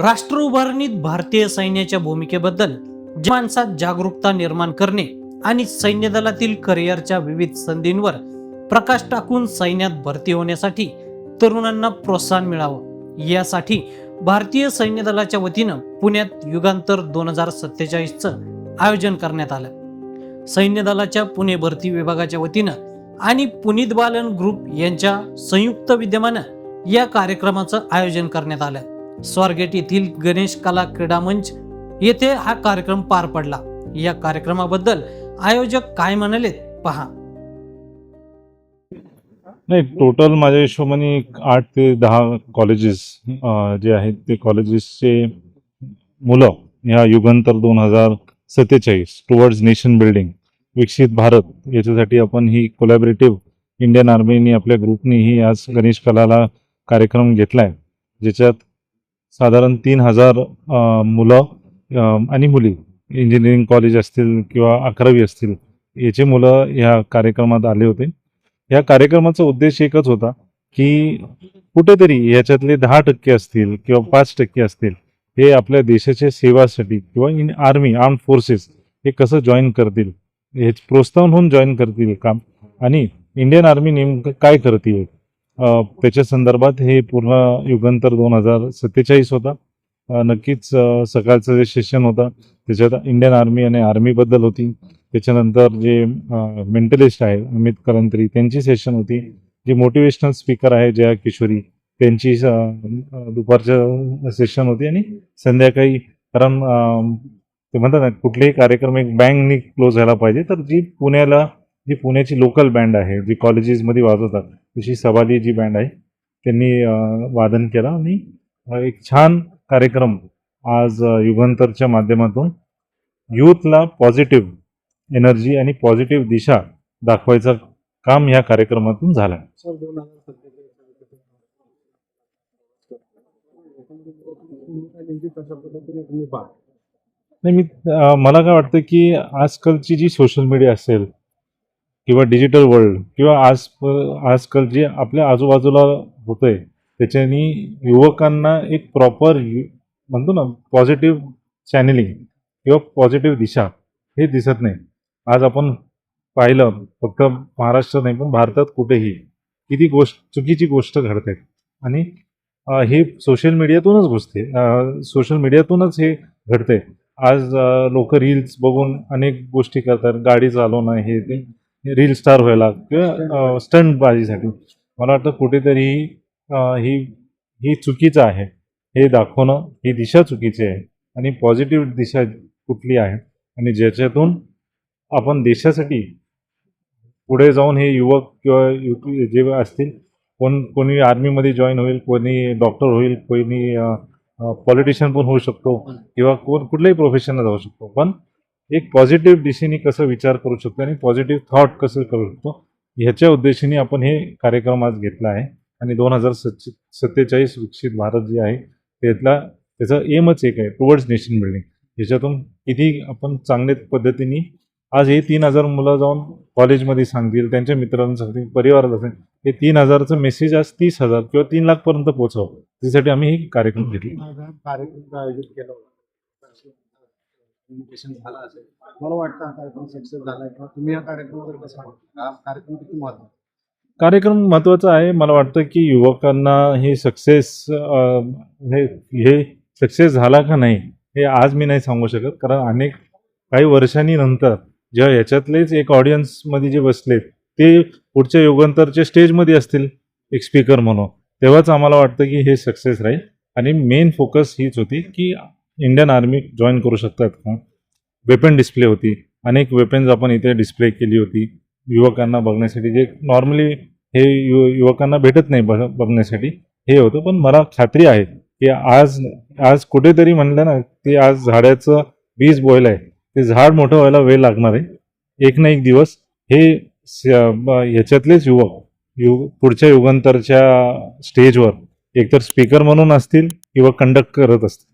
राष्ट्र उभारणीत भारतीय सैन्याच्या भूमिकेबद्दल माणसात जागरूकता निर्माण करणे आणि सैन्य दलातील करिअरच्या विविध संधींवर प्रकाश टाकून सैन्यात भरती होण्यासाठी तरुणांना प्रोत्साहन मिळावं यासाठी भारतीय सैन्य दलाच्या वतीनं पुण्यात युगांतर दोन हजार सत्तेचाळीसचं आयोजन करण्यात आलं. सैन्य दलाच्या पुणे भरती विभागाच्या वतीनं आणि पुनीत बालन ग्रुप यांच्या संयुक्त विद्यमानं या कार्यक्रमाचं आयोजन करण्यात आलं. स्वारगेट येथील गणेश कला क्रीडा मंच येथे हा कार्यक्रम पार पडला. या कार्यक्रमाबद्दल आयोजक काय म्हणाले पहा. नाही टोटल माझ्या हिशोबाने आठ ते दहा कॉलेजेस जे आहेत ते कॉलेजेसचे मुलं ह्या युगांतर दोन हजार सत्तेचाळीस टुवर्ड्स नेशन बिल्डिंग विकसित भारत याच्यासाठी आपण ही कोलॅबरेटिव्ह इंडियन आर्मीनी आपल्या ग्रुपनी ही आज गणेश कलाला कार्यक्रम घेतला आहे ज्याच्यात साधारण तीन हजार मुलं आणि मुली इंजिनिअरिंग कॉलेज असतील किंवा अकरावी असतील याचे मुलं ह्या कार्यक्रमात आले होते. या कार्यक्रमाचा उद्देश एकच होता की कुठेतरी याच्यातले दहा टक्के असतील किंवा पाच टक्के असतील हे आपल्या देशाच्या सेवासाठी किंवा इन आर्मी आर्म फोर्सेस हे कसं जॉईन करतील हे प्रोत्साहन होऊन जॉईन करतील काम आणि इंडियन आर्मी नेमकं काय करतील? त्याच्या संदर्भात हे पूर्ण युगांतर दोन हजार सत्तेचाळीस होता. नक्कीच सकाळचं जे सेशन होतं त्याच्यात इंडियन आर्मी आणि आर्मीबद्दल होती. त्याच्यानंतर जे मेंटलिस्ट आहे अमित करंत्री त्यांची सेशन होती. जे मोटिवेशनल स्पीकर आहे जया किशोरी त्यांची दुपारच्या सेशन होती. आणि संध्याकाळी कारण ते म्हणतात ना कुठलेही कार्यक्रम एक बँकनी क्लोज व्हायला पाहिजे. तर जी पुण्याला जी पुण्याची लोकल बँड आहे जी कॉलेजेसमध्ये वाजवतात तशी सवाली जी बँड आहे त्यांनी वादन केलं आणि एक छान कार्यक्रम आज युगांतरच्या माध्यमातून यूथला पॉझिटिव्ह एनर्जी आणि पॉझिटिव्ह दिशा दाखवायचं काम ह्या कार्यक्रमातून झालं. नाही मी मला काय वाटतं की आजकालची जी सोशल मीडिया असेल किंवा डिजिटल वर्ल्ड किंवा आज आजकाल जे आपल्या आजूबाजूला होतंय त्याच्यानी युवकांना एक प्रॉपर म्हणतो ना पॉझिटिव्ह चॅनेलिंग किंवा पॉझिटिव्ह दिशा हे दिसत नाही. आज आपण पाहिलं फक्त महाराष्ट्र नाही पण भारतात कुठेही किती गोष्ट चुकीची गोष्ट घडते आणि हे सोशल मीडियातूनच घुसते. सोशल मीडियातूनच हे घडते आज लोक रील्स बघून अनेक गोष्टी करतात. गाडी चालवणं हे ते. रील स्टार व्हायला किंवा स्टंट बाजीसाठी मला वाटतं कुठेतरी ही ही चुकीचं आहे. हे दाखवणं ही दिशा चुकीची आहे. आणि पॉझिटिव्ह दिशा कुठली आहे? आणि ज्याच्यातून आपण देशासाठी पुढे जाऊन हे युवक किंवा युवती जे असतील कोण कोणी आर्मीमध्ये जॉईन होईल कोणी डॉक्टर होईल कोणी पॉलिटिशियन पण होऊ शकतो. किंवा कोण कुठल्याही प्रोफेशनला जाऊ शकतो. पण एक पॉझिटिव्ह दिशेने कसं विचार करू शकतो आणि पॉझिटिव्ह थॉट कसं करू शकतो ह्याच्या उद्देशाने आपण हे कार्यक्रम आज घेतला आहे. आणि दोन हजार सच्चे सत्तेचाळीस विकसित भारत जे आहे त्यातला त्याचा एमच एक आहे टुवर्ड्स नेशन बिल्डिंग ह्याच्यातून किती आपण चांगल्या पद्धतीने आज हे तीन हजार मुलं जाऊन कॉलेजमध्ये सांगतील त्यांच्या मित्रांना सांगतील परिवारात असेल हे तीन हजारचं मेसेज आज तीस हजार किंवा तीन लाखपर्यंत पोहोचव. त्यासाठी आम्ही हे कार्यक्रम घेतले. कार्यक्रम आयोजित केला होता. Invitation झाला असेल मला वाटतं हा कार्यक्रम सक्सेस झाला किंवा तुम्ही हा कार्यक्रमावर कसं हा कार्यक्रम किती महत्त्वाचा कार्यक्रम महत्त्वाचा आहे. मला वाटतं की युवकांना हे सक्सेस हे हे सक्सेस झाला का नाही हे आज मी नाही सांगू शकत. कारण अनेक काही वर्षांनी नंतर जेव्हा याच्यातलेच एक ऑडियन्समध्ये जे बसलेत ते पुढच्या युगांतरच्या स्टेजमध्ये असतील एक स्पीकर म्हणून. तेव्हाच आम्हाला वाटतं की हे सक्सेस राहील. आणि मेन फोकस हीच होती की इंडियन आर्मी जॉईन करू शकतात का? वेपन डिस्प्ले होती. अनेक वेपन्स आपण इथे डिस्प्ले केली होती. युवकांना बघण्यासाठी जे नॉर्मली हे यु युवकांना भेटत नाही बघ बघण्यासाठी हे होतं. पण मला खात्री आहे की आज आज कुठेतरी म्हणलं ना ते आज झाडाचं बीज बोयलं आहे. ते झाड मोठं व्हायला वेळ लागणार आहे. एक ना एक दिवस हे स- ब- ह्याच्यातलेच युवक यु पुढच्या युगांतरच्या स्टेजवर एकतर स्पीकर म्हणून असतील किंवा कंडक्ट करत असतील.